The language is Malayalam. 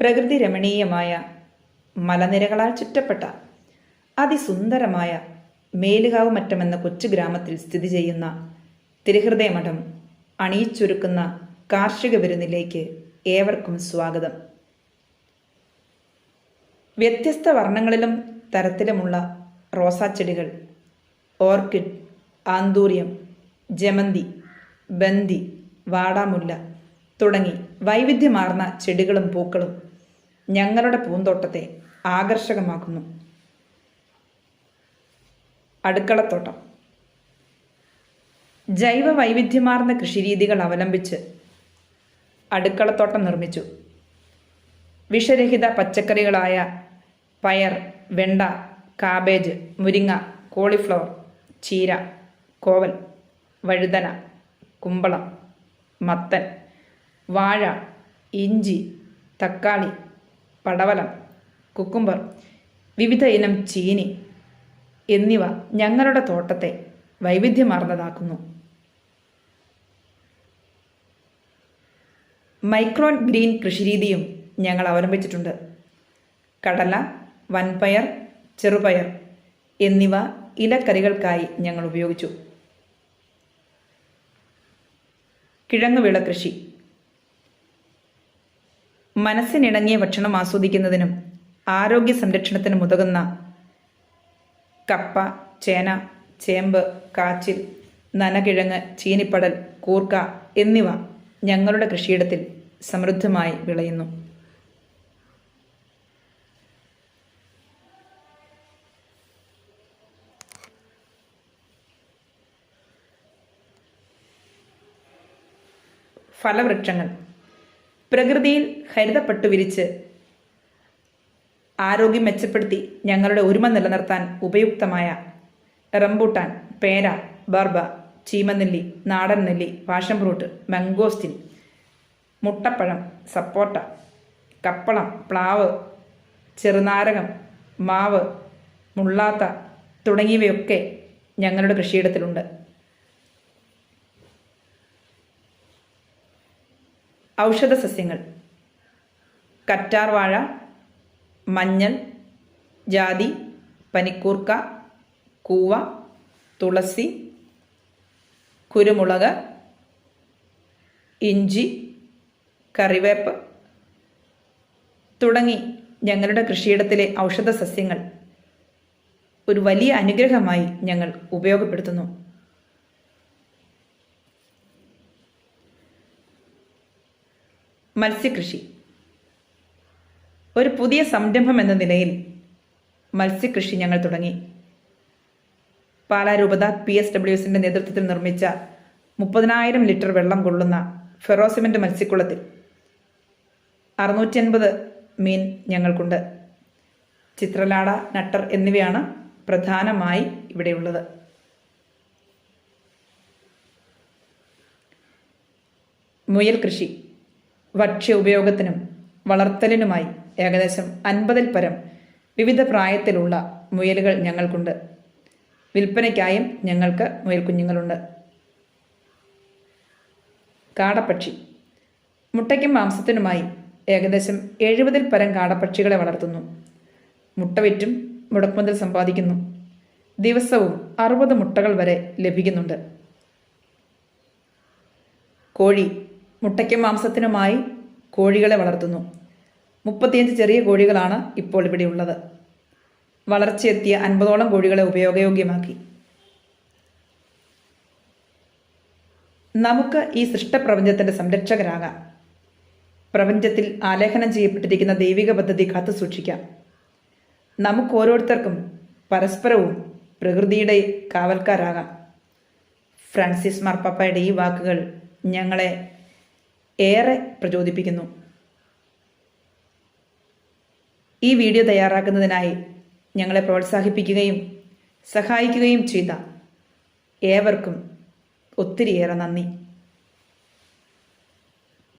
പ്രകൃതി രമണീയമായ മലനിരകളാൽ ചുറ്റപ്പെട്ട അതിസുന്ദരമായ മേലുകാവ് മറ്റമെന്ന കൊച്ചു ഗ്രാമത്തിൽ സ്ഥിതി ചെയ്യുന്ന തിരുഹൃദയമഠം അണിയിച്ചൊരുക്കുന്ന കാർഷിക വിരുന്നിലേക്ക് ഏവർക്കും സ്വാഗതം. വ്യത്യസ്ത വർണങ്ങളിലും തരത്തിലുമുള്ള റോസാച്ചെടികൾ ഓർക്കിഡ് ആന്തൂര്യം ജമന്തി ബന്തി വാടാമുല്ല തുടങ്ങി വൈവിധ്യമാർന്ന ചെടികളും പൂക്കളും ഞങ്ങളുടെ പൂന്തോട്ടത്തെ ആകർഷകമാക്കുന്നു. അടുക്കളത്തോട്ടം. ജൈവ വൈവിധ്യമാർന്ന കൃഷിരീതികൾ അവലംബിച്ച് അടുക്കളത്തോട്ടം നിർമ്മിച്ചു. വിഷരഹിത പച്ചക്കറികളായ പയർ വെണ്ട കാബേജ് മുരിങ്ങ കോളിഫ്ലവർ ചീര കോവൽ വഴുതന കുമ്പളം മത്തൻ വാഴ ഇഞ്ചി തക്കാളി പടവലം കുക്കുംബർ വിവിധ ഇനം ചീനി എന്നിവ ഞങ്ങളുടെ തോട്ടത്തെ വൈവിധ്യമാർന്നതാക്കുന്നു. മൈക്രോൺ ഗ്രീൻ കൃഷിരീതിയും ഞങ്ങൾ അവലംബിച്ചിട്ടുണ്ട്. കടല വൻപയർ ചെറുപയർ എന്നിവ ഇലക്കറികൾക്കായി ഞങ്ങൾ ഉപയോഗിച്ചു. കിഴങ്ങുവിള കൃഷി മനസ്സിനിണങ്ങിയ ഭക്ഷണം ആസ്വദിക്കുന്നതിനും ആരോഗ്യ സംരക്ഷണത്തിനും ഉതകുന്ന കപ്പ ചേന ചേമ്പ് കാച്ചിൽ നനകിഴങ്ങ് ചീനിപ്പടൽ കൂർക്ക എന്നിവ ഞങ്ങളുടെ കൃഷിയിടത്തിൽ സമൃദ്ധമായി വിളയുന്നു. ഫലവൃക്ഷങ്ങൾ പ്രകൃതിയിൽ ഹരിതപ്പെട്ടു വിരിച്ച് ആരോഗ്യം മെച്ചപ്പെടുത്തി ഞങ്ങളുടെ ഒരുമ നിലനിർത്താൻ ഉപയുക്തമായ റംബൂട്ടാൻ പേര ബർബ ചീമനെല്ലി നാടൻ നെല്ലി പാഷൻ ഫ്രൂട്ട് മംഗോസ്റ്റിൻ മുട്ടപ്പഴം സപ്പോട്ട കപ്പളം പ്ലാവ് ചെറുനാരകം മാവ് മുള്ളാത്ത തുടങ്ങിയവയൊക്കെ ഞങ്ങളുടെ കൃഷിയിടത്തിലുണ്ട്. ഔഷധ സസ്യങ്ങൾ കറ്റാർവാഴ മഞ്ഞൾ ജാതി പനിക്കൂർക്ക കൂവ തുളസി കുരുമുളക് ഇഞ്ചി കറിവേപ്പ് തുടങ്ങി ഞങ്ങളുടെ കൃഷിയിടത്തിലെ ഔഷധ സസ്യങ്ങൾ ഒരു വലിയ അനുഗ്രഹമായി ഞങ്ങൾ ഉപയോഗപ്പെടുത്തുന്നു. മത്സ്യകൃഷി. ഒരു പുതിയ സംരംഭം എന്ന നിലയിൽ മത്സ്യകൃഷി ഞങ്ങൾ തുടങ്ങി. പാലാ രൂപത പി എസ് ഡബ്ല്യു എസിന്റെ നേതൃത്വത്തിൽ നിർമ്മിച്ച മുപ്പതിനായിരം ലിറ്റർ വെള്ളം കൊള്ളുന്ന ഫെറോസിമെന്റ് മത്സ്യക്കുളത്തിൽ അറുന്നൂറ്റി അൻപത് മീൻ ഞങ്ങൾക്കുണ്ട്. ചിത്രലാട നട്ടർ എന്നിവയാണ് പ്രധാനമായി ഇവിടെയുള്ളത്. മുയൽ കൃഷി ഭക്ഷ്യ ഉപയോഗത്തിനും വളർത്തലിനുമായി ഏകദേശം അൻപതിൽ പരം വിവിധ പ്രായത്തിലുള്ള മുയലുകൾ ഞങ്ങൾക്കുണ്ട്. വിൽപ്പനയ്ക്കായും ഞങ്ങൾക്ക് മുയൽക്കുഞ്ഞുങ്ങളുണ്ട്. കാടപ്പക്ഷി. മുട്ടയ്ക്കും മാംസത്തിനുമായി ഏകദേശം എഴുപതിൽ പരം കാടപ്പക്ഷികളെ വളർത്തുന്നു. മുട്ട വിറ്റും മുടക്കുമുതൽ സമ്പാദിക്കുന്നു. ദിവസവും അറുപത് മുട്ടകൾ വരെ ലഭിക്കുന്നുണ്ട്. കോഴി. മുട്ടയ്ക്കും മാംസത്തിനുമായി കോഴികളെ വളർത്തുന്നു. മുപ്പത്തിയഞ്ച് ചെറിയ കോഴികളാണ് ഇപ്പോൾ ഇവിടെ ഉള്ളത്. വളർച്ചയെത്തിയ അൻപതോളം കോഴികളെ ഉപയോഗയോഗ്യമാക്കി. നമുക്ക് ഈ സൃഷ്ടപ്രപഞ്ചത്തിന്റെ സംരക്ഷകരാകാം. പ്രപഞ്ചത്തിൽ ആലേഖനം ചെയ്യപ്പെട്ടിരിക്കുന്ന ദൈവിക പദ്ധതി കാത്തു സൂക്ഷിക്കാം. നമുക്ക് ഓരോരുത്തർക്കും പരസ്പരവും പ്രകൃതിയുടെ കാവൽക്കാരാകാം. ഫ്രാൻസിസ് മാർപ്പാപ്പയുടെ ഈ വാക്കുകൾ ഞങ്ങളെ ഏറെ പ്രചോദിപ്പിക്കുന്നു. ഈ വീഡിയോ തയ്യാറാക്കുന്നതിനായി ഞങ്ങളെ പ്രോത്സാഹിപ്പിക്കുകയും സഹായിക്കുകയും ചെയ്ത ഏവർക്കും ഒത്തിരിയേറെ നന്ദി.